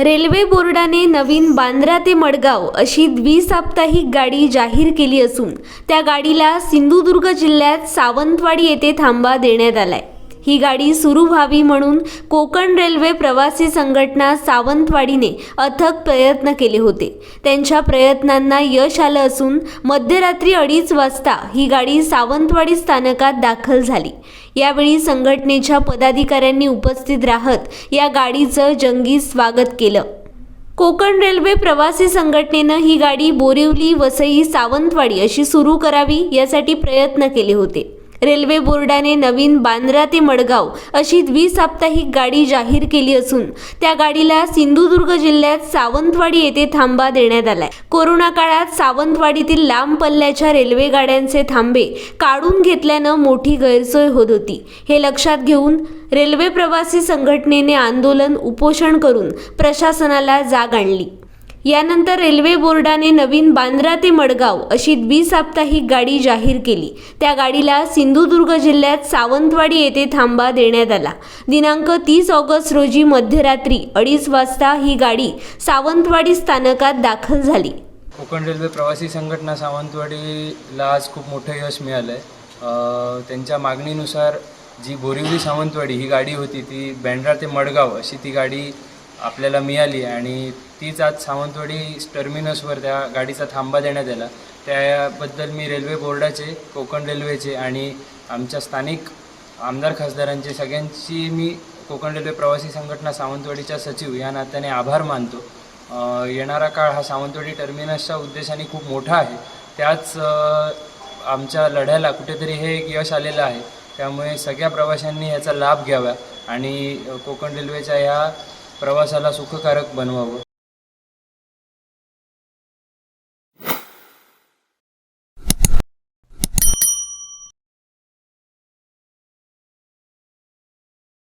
Railway बोर्डाने नवीन बांद्रा ते मडगाव अशी द्विसाप्ताहिक गाडी जाहीर केली असून त्या गाडीला सिंधुदुर्ग जिल्ह्यात सावंतवाडी येथे थांबा देण्यात आलाय. ही गाडी सुरू व्हावी म्हणून कोकण रेल्वे प्रवासी संघटना सावंतवाडीने अथक प्रयत्न केले होते. त्यांच्या प्रयत्नांना यश आलं असून मध्यरात्री अडीच वाजता ही गाडी सावंतवाडी स्थानकात दाखल झाली. यावेळी संघटनेच्या पदाधिकाऱ्यांनी उपस्थित राहत या गाडीचं जंगी स्वागत केलं. कोकण रेल्वे प्रवासी संघटनेनं ही गाडी बोरिवली वसई सावंतवाडी अशी सुरू करावी यासाठी प्रयत्न केले होते. रेल्वे बोर्डाने नवीन बांद्रा ते मडगाव अशी द्विसाप्ताहिक गाडी जाहीर केली असून त्या गाडीला सिंधुदुर्ग जिल्ह्यात सावंतवाडी येथे थांबा देण्यात आलाय. कोरोना काळात सावंतवाडीतील लांब पल्ल्याच्या रेल्वे गाड्यांचे थांबे काढून घेतल्यानं मोठी गैरसोय होत होती. हे लक्षात घेऊन रेल्वे प्रवासी संघटनेने आंदोलन उपोषण करून प्रशासनाला जाग आणली. यानंतर रेल्वे बोर्डाने नवीन बांद्रा ते मडगाव अशी द्विसाप्ताहिक गाडी जाहीर केली. त्या गाडीला सिंधुदुर्ग जिल्ह्यात सावंतवाडी येथे थांबा देण्यात आला. दिनांक तीस ऑगस्ट रोजी मध्यरात्री अडीच वाजता ही गाडी सावंतवाडी स्थानकात दाखल झाली. कोकण रेल्वे प्रवासी संघटना सावंतवाडीला आज खूप मोठं यश मिळालं आहे त्यांच्या मागणीनुसार जी बोरिवली सावंतवाडी ही गाडी होती ती बँड्रा ते मडगाव अशी ती गाडी आपल्याला मिळाली आणि तीच आज सावंतवाडी टर्मिनसवर त्या गाडीचा थांबा देण्यात आला. त्याबद्दल मी रेल्वे बोर्डाचे कोकण रेल्वेचे आणि आमच्या स्थानिक आमदार खासदारांचे सगळ्यांची मी कोकण रेल्वे प्रवासी संघटना सावंतवाडीच्या सचिव या नात्याने आभार मानतो. येणारा काळ हा सावंतवाडी टर्मिनसच्या उद्देशाने खूप मोठा आहे. त्याच आमच्या लढ्याला कुठेतरी हे एक यश आलेलं आहे. त्यामुळे सगळ्या प्रवाशांनी याचा लाभ घ्यावा आणि कोकण रेल्वेच्या ह्या प्रवासाला सुखकारक बनवावं.